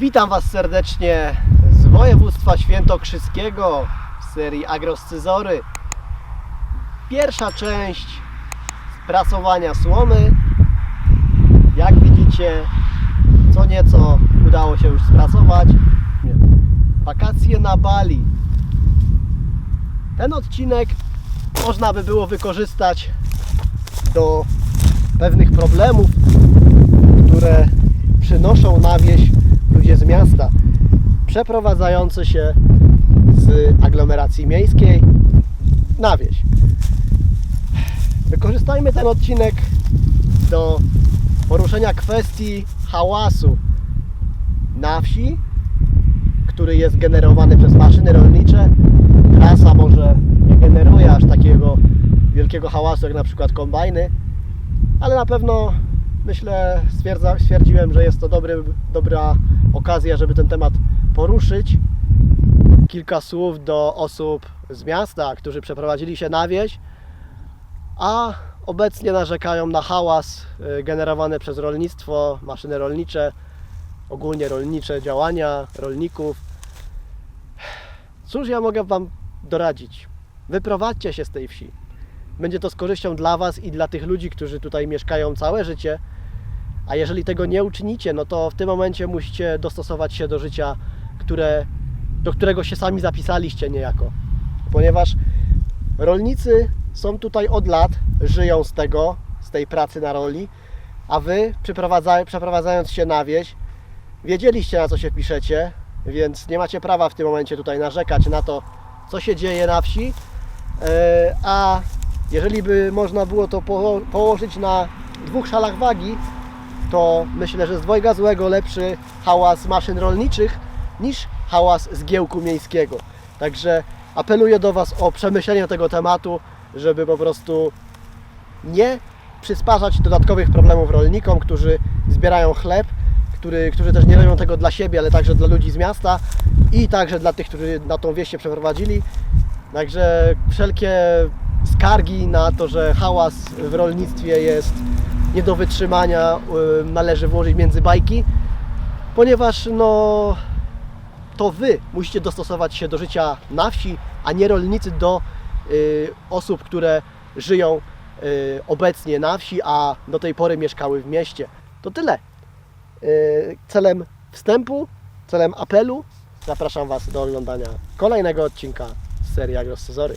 Witam Was serdecznie z województwa świętokrzyskiego w serii Agroscyzory. Pierwsza część sprasowania słomy. Jak widzicie, co nieco udało się już sprasować. Wakacje na Bali. Ten odcinek można by było wykorzystać do pewnych problemów, które przynoszą na wieś ludzie z miasta, przeprowadzający się z aglomeracji miejskiej na wieś. Wykorzystajmy ten odcinek do poruszenia kwestii hałasu na wsi, który jest generowany przez maszyny rolnicze. Trasa może nie generuje aż takiego wielkiego hałasu jak na przykład kombajny, ale na pewno myślę, stwierdza, stwierdziłem, że jest to dobry, dobra okazja, żeby ten temat poruszyć. Kilka słów do osób z miasta, którzy przeprowadzili się na wieś, a obecnie narzekają na hałas y, generowany przez rolnictwo, maszyny rolnicze, ogólnie rolnicze działania rolników. Cóż ja mogę Wam doradzić? Wyprowadźcie się z tej wsi. Będzie to z korzyścią dla Was i dla tych ludzi, którzy tutaj mieszkają całe życie. A jeżeli tego nie uczynicie, no to w tym momencie musicie dostosować się do życia, które, do którego się sami zapisaliście niejako. Ponieważ rolnicy są tutaj od lat, żyją z tego, z tej pracy na roli, a Wy przeprowadza, przeprowadzając się na wieś, wiedzieliście na co się piszecie, więc nie macie prawa w tym momencie tutaj narzekać na to, co się dzieje na wsi. E, A jeżeli by można było to po- położyć na dwóch szalach wagi, to myślę, że z dwojga złego lepszy hałas maszyn rolniczych niż hałas zgiełku miejskiego. Także apeluję do Was o przemyślenie tego tematu, żeby po prostu nie przysparzać dodatkowych problemów rolnikom, którzy zbierają chleb, który, którzy też nie robią tego dla siebie, ale także dla ludzi z miasta i także dla tych, którzy na tą wieś się przeprowadzili. Także wszelkie skargi na to, że hałas w rolnictwie jest nie do wytrzymania, y, należy włożyć między bajki, ponieważ no, to Wy musicie dostosować się do życia na wsi, a nie rolnicy do y, osób, które żyją y, obecnie na wsi, a do tej pory mieszkały w mieście. To tyle. Y, celem wstępu, celem apelu zapraszam Was do oglądania kolejnego odcinka z serii Agroscezory.